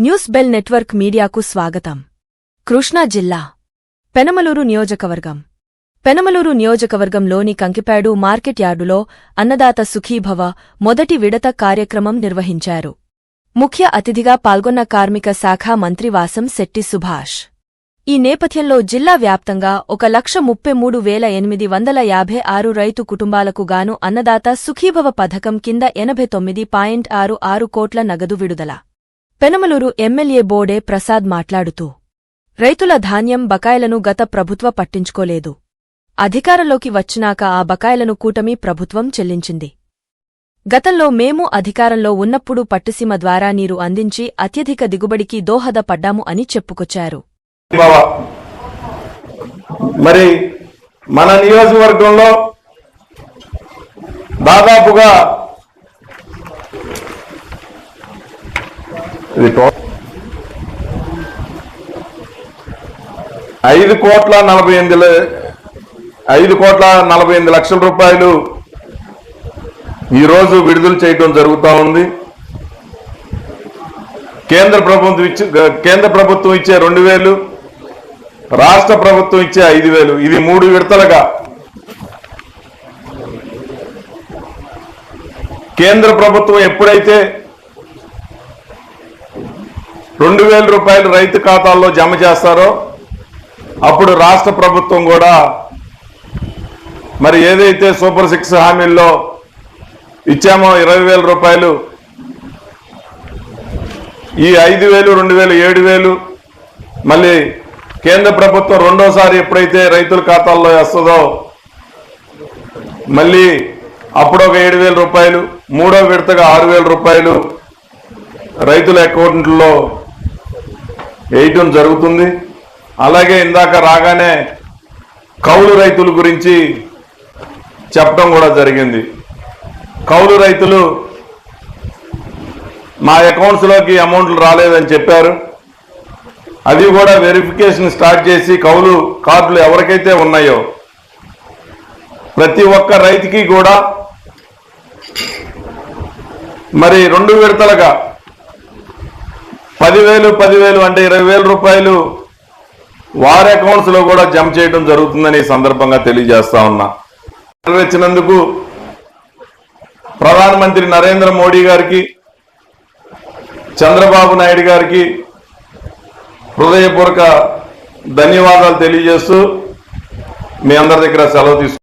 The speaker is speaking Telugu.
న్యూస్ బెల్ నెట్వర్క్ మీడియాకు స్వాగతం. కృష్ణా జిల్లా పెనమలూరు నియోజకవర్గం. పెనమలూరు నియోజకవర్గంలోని కంకిపాడు మార్కెట్ యార్డులో అన్నదాత సుఖీభవ మొదటి విడత కార్యక్రమం నిర్వహించారు. ముఖ్య అతిథిగా పాల్గొన్న కార్మిక శాఖ మంత్రి వాసం శెట్టి సుభాష్. ఈ నేపథ్యంలో జిల్లా వ్యాప్తంగా ఒక లక్ష ముప్పై మూడు వేల ఎనిమిది వందల యాభై ఆరు రైతు కుటుంబాలకు గాను అన్నదాత సుఖీభవ పథకం కింద ఎనభై తొమ్మిది పాయింట్ ఆరు ఆరు కోట్ల నగదు విడుదల. పెనమలూరు ఎమ్మెల్యే బోడే ప్రసాద్ మాట్లాడుతూ రైతుల ధాన్యం బకాయిలను గత ప్రభుత్వ పట్టించుకోలేదు. అధికారంలోకి వచ్చినాక ఆ బకాయిలను కూటమి ప్రభుత్వం చెల్లించింది. గతంలో మేము అధికారంలో ఉన్నప్పుడు పట్టుసీమ ద్వారా నీరు అందించి అత్యధిక దిగుబడికి దోహదపడ్డాము అని చెప్పుకొచ్చారు. మరి మన నియోజకవర్గంలో దాదాపుగా ఇది ఐదు కోట్ల నలభై ఎనిమిది ఐదు కోట్ల నలభై ఎనిమిది లక్షల రూపాయలు ఈరోజు విడుదల చేయడం జరుగుతూ ఉంది. కేంద్ర ప్రభుత్వం ఇచ్చి కేంద్ర ప్రభుత్వం ఇచ్చే రెండు వేలు రాష్ట్ర ప్రభుత్వం ఇచ్చే ఐదు వేలు. ఇది మూడు విడతలుగా. కేంద్ర ప్రభుత్వం ఎప్పుడైతే రెండు వేల రూపాయలు రైతు ఖాతాల్లో జమ చేస్తారో అప్పుడు రాష్ట్ర ప్రభుత్వం కూడా మరి ఏదైతే సూపర్ సిక్స్ హామీల్లో ఇచ్చామో ఇరవై వేల రూపాయలు ఈ ఐదు వేలు రెండు వేలు ఏడు వేలు మళ్ళీ కేంద్ర ప్రభుత్వం రెండోసారి ఎప్పుడైతే రైతుల ఖాతాల్లో వేస్తుందో మళ్ళీ అప్పుడు ఒక ఏడు వేల రూపాయలు మూడో విడతగా ఆరు వేల రూపాయలు రైతుల అకౌంట్లో వేయటం జరుగుతుంది. అలాగే ఇందాక రాగానే కౌలు రైతుల గురించి చెప్పడం కూడా జరిగింది. కౌలు రైతులు మా అకౌంట్స్లోకి అమౌంట్లు రాలేదని చెప్పారు. అది కూడా వెరిఫికేషన్ స్టార్ట్ చేసి కౌలు కార్డులు ఎవరికైతే ఉన్నాయో ప్రతి ఒక్క రైతుకి కూడా మరి రెండు విడతలుగా పదివేలు పదివేలు అంటే ఇరవై వేల రూపాయలు వారి అకౌంట్స్లో కూడా జమ చేయడం జరుగుతుందని ఈ సందర్భంగా తెలియజేస్తా ఉన్నా. నెరవేర్చినందుకు ప్రధానమంత్రి నరేంద్ర మోడీ గారికి చంద్రబాబు నాయుడు గారికి హృదయపూర్వక ధన్యవాదాలు తెలియజేస్తూ మీ అందరి దగ్గర సెలవు తీసుకు